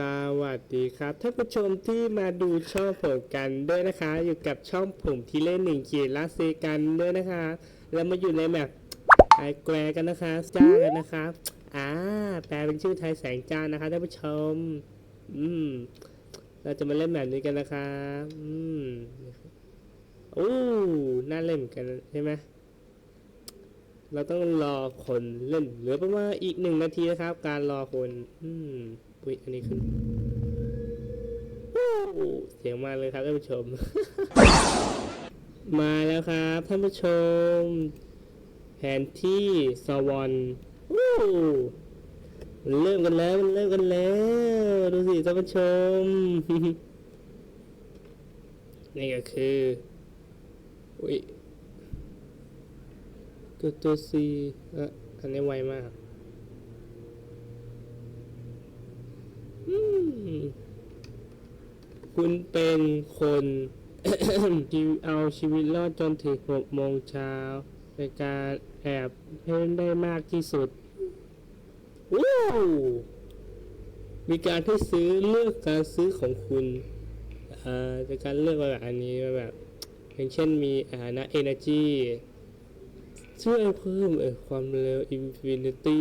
สวัสดีครับท่านผู้ชมที่มาดูช่องผมกันด้วยนะคะ อยู่กับช่องผมที่เล่นหนึ่งเกียร์ลาเซกันด้วยนะคะ แล้วมาอยู่ในแบบไอแกรกันนะคะจ้ากันนะคะอ่าแปลเป็นชื่อไทยแสงจ้านะคะท่านผู้ชม อืม เราจะมาเล่นแบบนี้กันนะคะอืมโอ้น่าเล่นเหมือนกันใช่ไหมเราต้องรอคนเล่นเหลือประมาณอีกหนึ่งนาทีนะครับ การรอคน อืม อุ้ยอันนี้ขึ้นเสียงมาเลยครับท่านผู้ชม มาแล้วครับท่านผู้ชม แผนที่สวรรค์วู้มันเริ่มกันแล้วมันเริ่มกันแล้ว ดูสิท่านผู้ชม นี่ก็คืออุ้ยตัวตัว C เอะอันนี้ไวมาก อืม คุณเป็นคนชีวิตเอาชีวิตรอดจนถึงหกโมงเช้าในการแอบให้ได้มากที่สุดว้าวมีการให้ซื้อเลือกการซื้อของคุณเอ่อในการเลือกแบบอันนี้แบบอย่างเช่นมีอาหาร energy ช่วยเพิ่มเออความเร็ว Infinity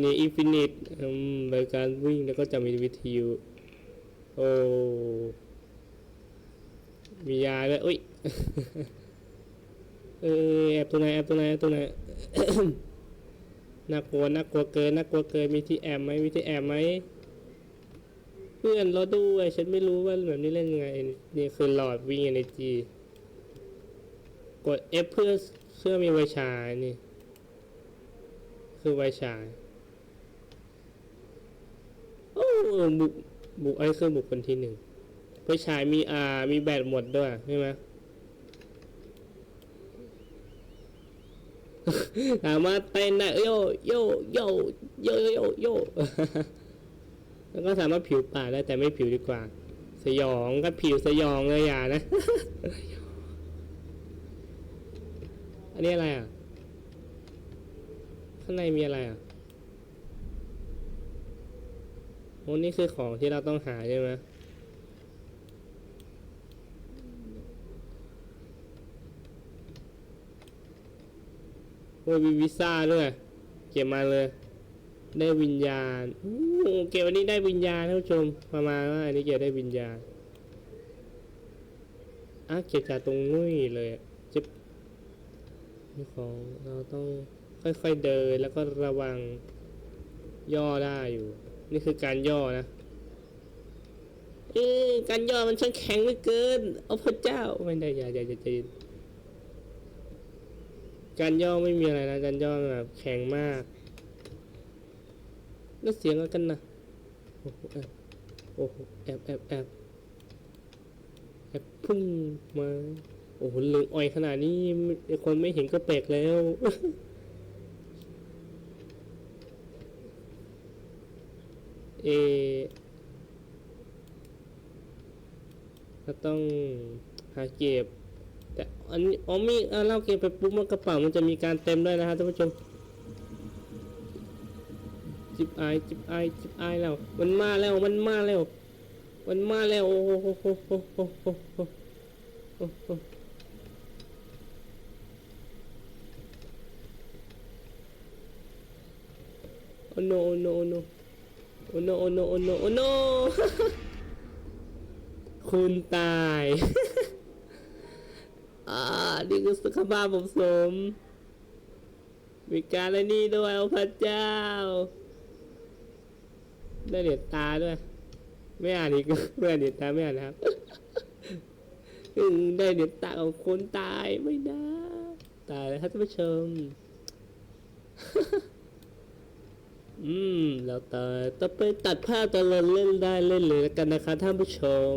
ใน Infinite อืมโดยการวิ่งแล้วก็จะมีวิทยุ โอ้ มียาด้วยอุ้ย เออแอบตรงไหนแอบตรงไหนแอบตรงไหนน่ากลัวน่ากลัวเกินน่ากลัวเกินมีที่แอบไหมมีที่แอบไหมเพื่อนเราด้วย ฉันไม่รู้ว่าแบบนี้เล่นยังไง นี่คือหลอดวิ่ง energy กด F เพื่อเพื่อมีไวฉายนี่ คือไวฉาย โอ้บุ บุกไอ้เครื่องบุกคนที่หนึ่งไฟฉายมีอ่ามีแบตหมดด้วยใช่ไหมสามารถเต้นได้โยโยโยโยโยโยแล้วก็สามารถผิวปากได้แต่ไม่ผิวดีกว่า สยองก็ผิวสยองเลยอย่านะ อันนี้อะไรอะ ข้างในมีอะไรอะโอ้นี่คือของที่เราต้องหาใช่ไหมโอ้ยมีวีซ่าด้วย เก็บมาเลย ได้วิญญาณอู้เก็บวันนี้ได้วิญญาณท่านผู้ชม ประมาณว่าอันนี้เก็บได้วิญญาณอะเก็บจากตรงนู้นเลยจะนี่ของเราต้องค่อยๆเดินแล้วก็ระวังย่อได้อยู่ นี่คือการย่อนะเออการย่อมันช่างแข็งเหลือเกินเอาพระเจ้าไม่ได้อย่าอย่าอย่าใจเย็นการย่อไม่มีอะไรนะการย่อแบบแข็งมากแล้วเสียงอะไรกันนะโอ้โหแอบโอ้โหแอบแอบแอบแอบพุ่งมาโอ้โหเหลืองอ่อยขนาดนี้ไม่คนไม่เห็นก็แปลกแล้ว เอก็ต้องหาเก็บ แต่อันนี้อ๋อมีเอาเราเก็บไปปุ๊บมันกระเป๋ามันจะมีการเต็มด้วยนะครับท่านผู้ชมจิบไอจิบไอจิบไอแล้ว มันมาแล้วมันมาแล้ว มันมาแล้วโอ้โหโอ้โหโอ้โหโอ้โหโอ้โหโอ้ no no no โอ้ no โอ้ no โอ้ no โอ้ no คุณตาย อ่า นี่คือสุขภาพผมสม มีการอะไรนี่ด้วยโอ้พระเจ้า ได้เหรียญตาด้วย ไม่อ่านอีกไม่อ่านเหรียญตาไม่อ่านนะครับอืมได้เหรียญตาของคนตายไม่ได้ ตายแล้วท่านผู้ชม อืม แล้วต่อต่อไปตัดภาพตอนเราเล่นได้เล่นเลยกันนะคะท่านผู้ชม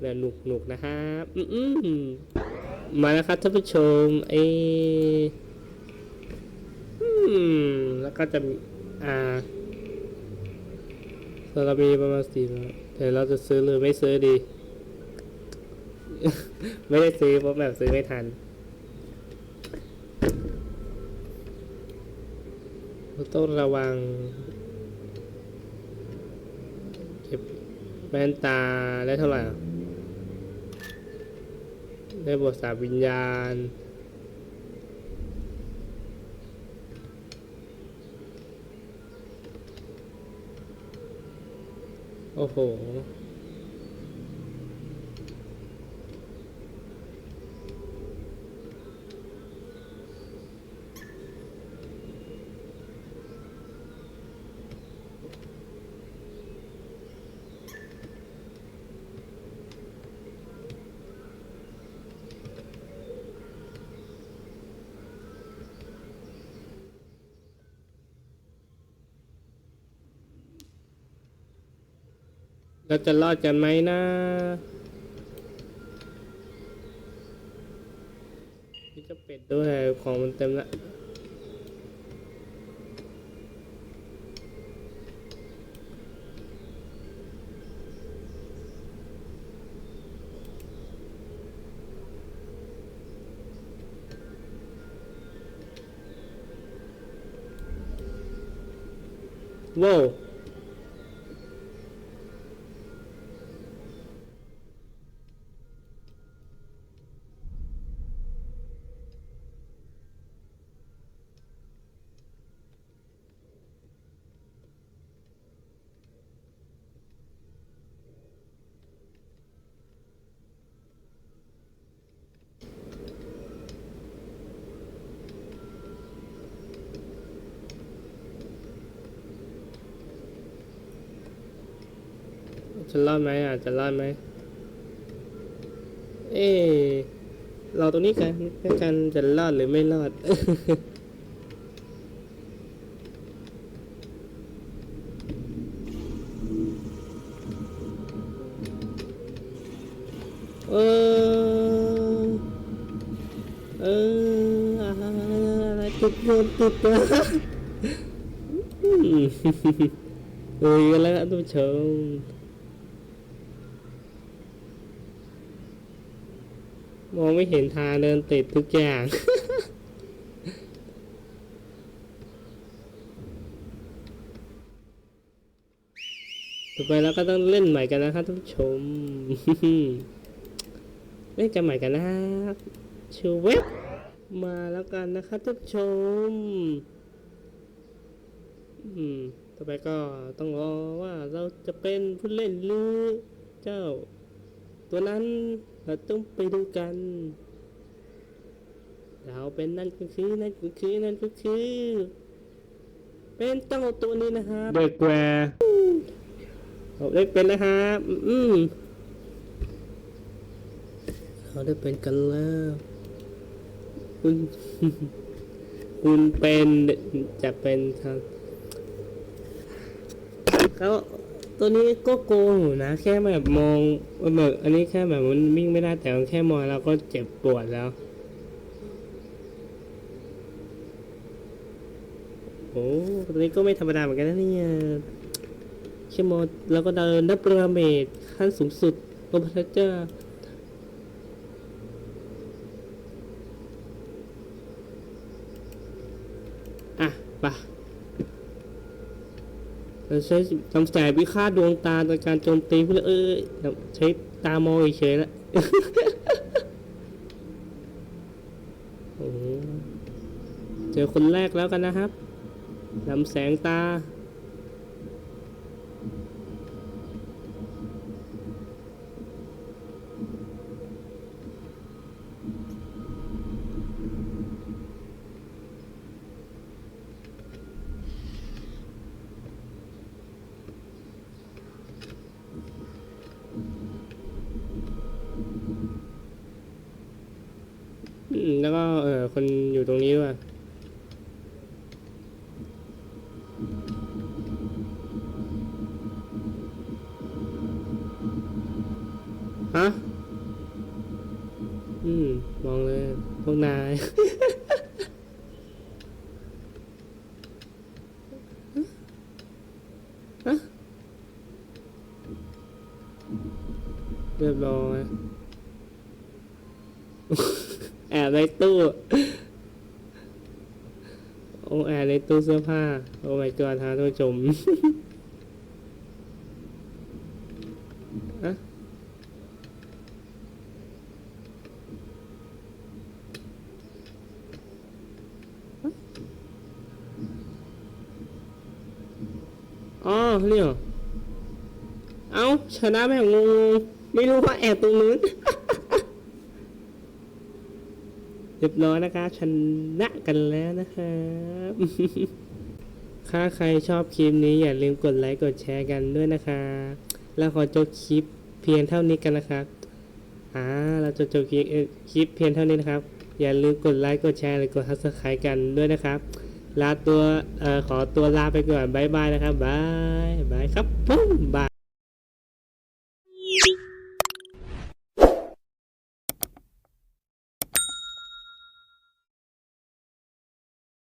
แบบหนุกหนุกนะฮะอืมมาแล้วครับท่านผู้ชมเออืมแล้วก็จะมีอ่าเรามีประมาณสี่ร้อยแต่เราจะซื้อหรือไม่ซื้อดี ไม่ได้ซื้อเพราะแบบซื้อไม่ทันต้องระวัง ก็บ แว่นตาได้เท่าไหร่ ได้บทสาวิญญาณ โอ้โห เราจะรอดกันไหมนะนี่จะเป็ดด้วยของมันเต็มละว้าว จะรอดไหมอะจะรอดไหมเอ๊เราตรงนี้กันกันจะรอดหรือไม่รอดเออเอออะไรติดโดนติดนะเอ้ยแล้วท่านผู้ชม มองไม่เห็นทางเดินติดทุกอย่าง ต่อไปเราก็ต้องเล่นใหม่กันนะครับท่านผู้ชม เล่นกันใหม่กันนะชูเว็บมาแล้วกันนะครับท่านผู้ชม อืม ต่อไปก็ต้องรอว่าเราจะเป็นผู้เล่นหรือเจ้า ตัวนั้นเราต้องไปดูกันเราเป็นนั่นก็คือนั่นก็คือนั่นก็คือ เป็นเต้าตัวนี้นะครับเด็กแวร์เราได้เป็นนะครับอืมเราได้เป็นกันแล้วคุณคุณเป็นจะเป็นครับเขา ตัวนี้ก็โกงอยู่นะ แค่แบบมองแบบอันนี้แค่แบบมันวิ่งไม่ได้แต่แค่มองเราก็เจ็บปวดแล้ว โอ้ตัวนี้ก็ไม่ธรรมดาเหมือนกันนะเนี่ยแค่มองแล้วก็เดินนับระเมตขั้นสูงสุดโอ้พระเจ้าอะไป ใช้ลำแสงวิฆาตดวงตาในการโจมตีเพื่อเออใช้ตามองเฉยๆละเจอคนแรกแล้วกันนะครับลำแสงตา อืม แล้วก็เออคนอยู่ตรงนี้ด้วยฮะ อืม มองเลย พวกนาย ฮะ เรียบร้อย แอบในตู้ โอ้แอบในตู้เสื้อผ้า โอ้ my god ท่านผู้ชมอะอ๋อนี่เอเอาชนะแบบงง ไม่รู้ว่าแอบตรงนู้น เรียบร้อยนะคะชนะกันแล้วนะครับถ้าใครชอบคลิปนี้อย่าลืมกดไลค์กดแชร์กันด้วยนะคะ แล้วขอจบคลิปเพียงเท่านี้กันนะครับอ่าเราจะจบคลิปคลิปเพียงเท่านี้นะครับ อย่าลืมกดไลค์กดแชร์หรือกด subscribe กันด้วยนะครับลาตัวเอ่อขอตัวลาไปก่อนบายบายนะครับบายบายครับผมบาย